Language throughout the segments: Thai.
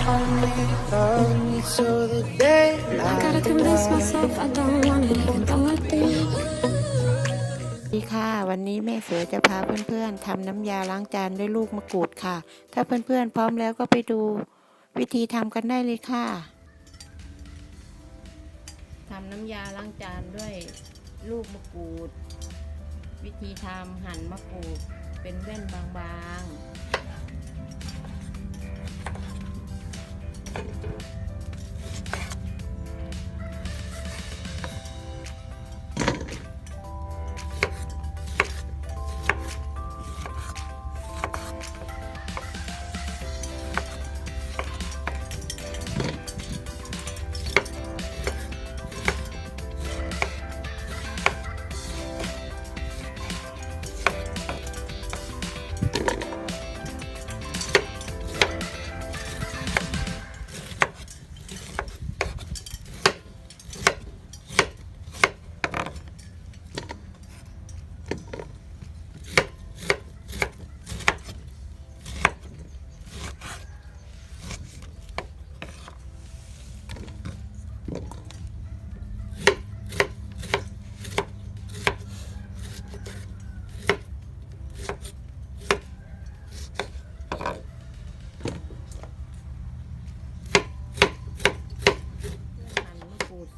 I gotta convince myself I don't want it, even though I do. สวัสดีค่ะ วันนี้แม่เสือจะพาเพื่อนๆทำน้ำยาล้างจานด้วยลูกมะกรูดค่ะ ถ้าเพื่อนๆพร้อมแล้วก็ไปดูวิธีทำกันได้เลยค่ะทำน้ำยาล้างจานด้วยลูกมะกรูด วิธีทำหั่นมะกรูดเป็นแว่นบางๆ Thank you.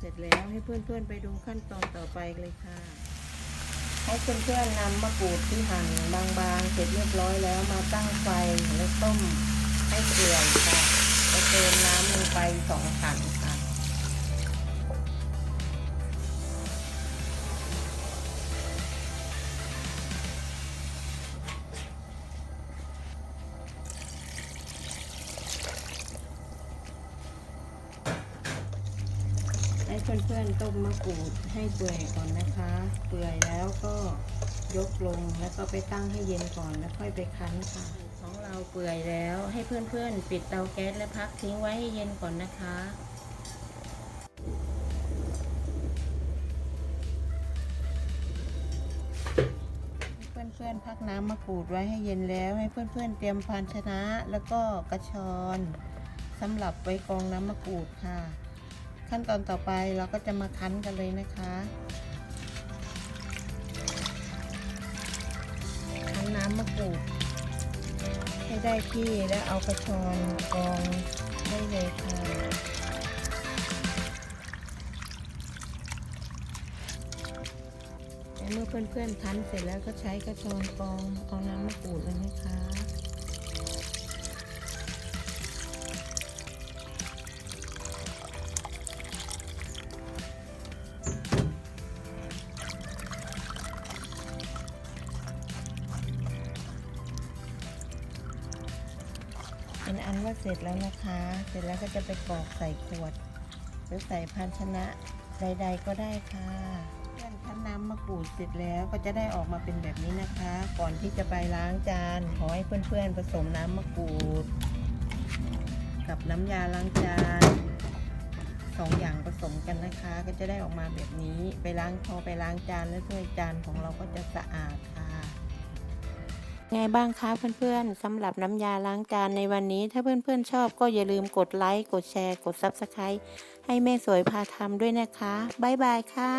เสร็จแล้วให้เพื่อนๆไปดูขั้นตอนต่อไปเลยค่ะ ให้เพื่อนๆนำมะกรูดที่หั่นบางๆ เสร็จเรียบร้อยแล้วมาตั้งไฟแล้วต้มให้เปื่อยค่ะ เพื่อนๆต้มมะกรูดให้เปื่อยก่อนนะคะ เปื่อยแล้วก็ยกลงแล้วก็ไปตั้งให้เย็นก่อนแล้วค่อยไปคั้นค่ะ ของเราเปื่อยแล้วให้เพื่อนๆ ปิดเตาแก๊สและพักทิ้งไว้ให้เย็นก่อนนะคะเพื่อนๆพักน้ำมะกรูดไว้ให้เย็นแล้ว ให้เพื่อนๆเตรียมภาชนะ แล้วก็กระชอนสำหรับไว้กรองน้ำมะกรูดค่ะ ขั้นตอนต่อไปเราก็จะมาคั้นกันเลยนะคะคั้นน้ำมะกรูดให้ได้ที่แล้วเอากระชอนกรองได้เลยค่ะเมื่อเพื่อนๆคั้นเสร็จแล้วก็ใช้กระชอนกรองเอาน้ำมะกรูดเลยนะคะ เป็นอันว่าเสร็จแล้วนะคะ เสร็จแล้วก็จะไปกรอกใส่ขวด หรือใส่ภาชนะใดๆก็ได้ค่ะเพื่อนคั้นน้ำมะกรูดเสร็จแล้วก็จะได้ออกมาเป็นแบบนี้นะคะ ก่อนที่จะไปล้างจานขอให้เพื่อนๆผสมน้ำมะกรูด กับน้ำยาล้างจานสองอย่างผสมกันนะคะ ก็จะได้ออกมาแบบนี้ ไปล้างพอไปล้างจานแล้วถ้วยจานของเราก็จะสะอาดค่ะ ไงบ้างคะเพื่อนๆสำหรับน้ำยาล้างจานในวันนี้ ถ้าเพื่อนๆชอบก็อย่าลืมกดไลค์กดแชร์ กด Subscribe ให้แม่สวยพาทำด้วยนะคะบ๊ายบายค่ะ